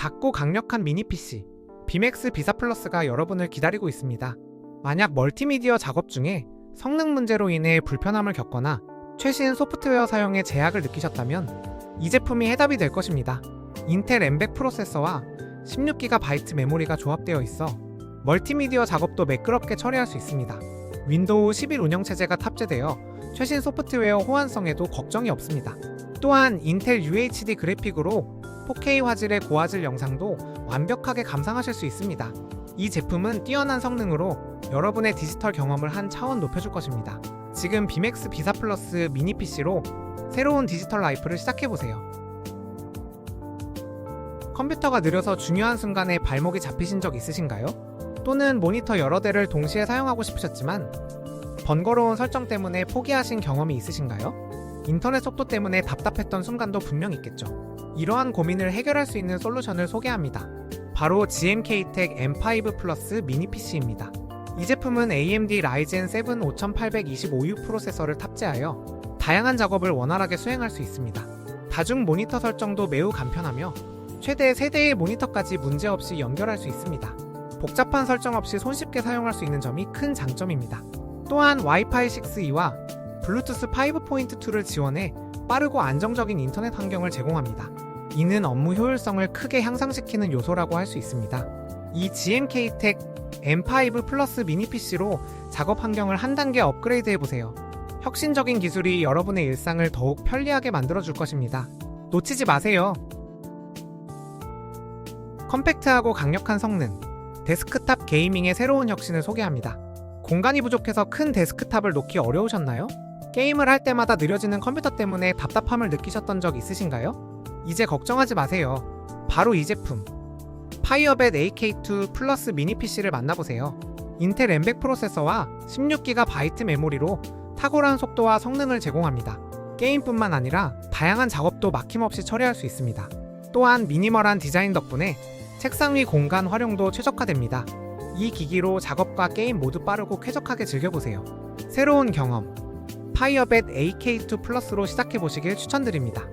작고 강력한 미니 PC 비맥스 비사 플러스가 여러분을 기다리고 있습니다. 만약 멀티미디어 작업 중에 성능 문제로 인해 불편함을 겪거나 최신 소프트웨어 사용에 제약을 느끼셨다면 이 제품이 해답이 될 것입니다. 인텔 M100 프로세서와 16GB 메모리가 조합되어 있어 멀티미디어 작업도 매끄럽게 처리할 수 있습니다. 윈도우 11 운영체제가 탑재되어 최신 소프트웨어 호환성에도 걱정이 없습니다. 또한 인텔 UHD 그래픽으로 4K 화질의 고화질 영상도 완벽하게 감상하실 수 있습니다. 이 제품은 뛰어난 성능으로 여러분의 디지털 경험을 한 차원 높여줄 것입니다. 지금 비맥스 비사 플러스 미니 PC로 새로운 디지털 라이프를 시작해보세요. 컴퓨터가 느려서 중요한 순간에 발목이 잡히신 적 있으신가요? 또는 모니터 여러 대를 동시에 사용하고 싶으셨지만 번거로운 설정 때문에 포기하신 경험이 있으신가요? 인터넷 속도 때문에 답답했던 순간도 분명 있겠죠. 이러한 고민을 해결할 수 있는 솔루션을 소개합니다. 바로 GMK-텍 M5 플러스 미니 PC입니다. 이 제품은 AMD 라이젠 7 5825U 프로세서를 탑재하여 다양한 작업을 원활하게 수행할 수 있습니다. 다중 모니터 설정도 매우 간편하며 최대 3대의 모니터까지 문제없이 연결할 수 있습니다. 복잡한 설정 없이 손쉽게 사용할 수 있는 점이 큰 장점입니다. 또한 와이파이 6E와 블루투스 5.2를 지원해 빠르고 안정적인 인터넷 환경을 제공합니다. 이는 업무 효율성을 크게 향상시키는 요소라고 할 수 있습니다. 이 GMK-텍 M5 플러스 미니 PC로 작업 환경을 한 단계 업그레이드 해보세요. 혁신적인 기술이 여러분의 일상을 더욱 편리하게 만들어줄 것입니다. 놓치지 마세요. 컴팩트하고 강력한 성능, 데스크탑 게이밍의 새로운 혁신을 소개합니다. 공간이 부족해서 큰 데스크탑을 놓기 어려우셨나요? 게임을 할 때마다 느려지는 컴퓨터 때문에 답답함을 느끼셨던 적 있으신가요? 이제 걱정하지 마세요. 바로 이 제품. 파이어벳 AK2 플러스 미니 PC를 만나보세요. 인텔 M100 프로세서와 16GB 메모리로 탁월한 속도와 성능을 제공합니다. 게임뿐만 아니라 다양한 작업도 막힘없이 처리할 수 있습니다. 또한 미니멀한 디자인 덕분에 책상 위 공간 활용도 최적화됩니다. 이 기기로 작업과 게임 모두 빠르고 쾌적하게 즐겨보세요. 새로운 경험. 파이어벳 AK2 플러스로 시작해보시길 추천드립니다.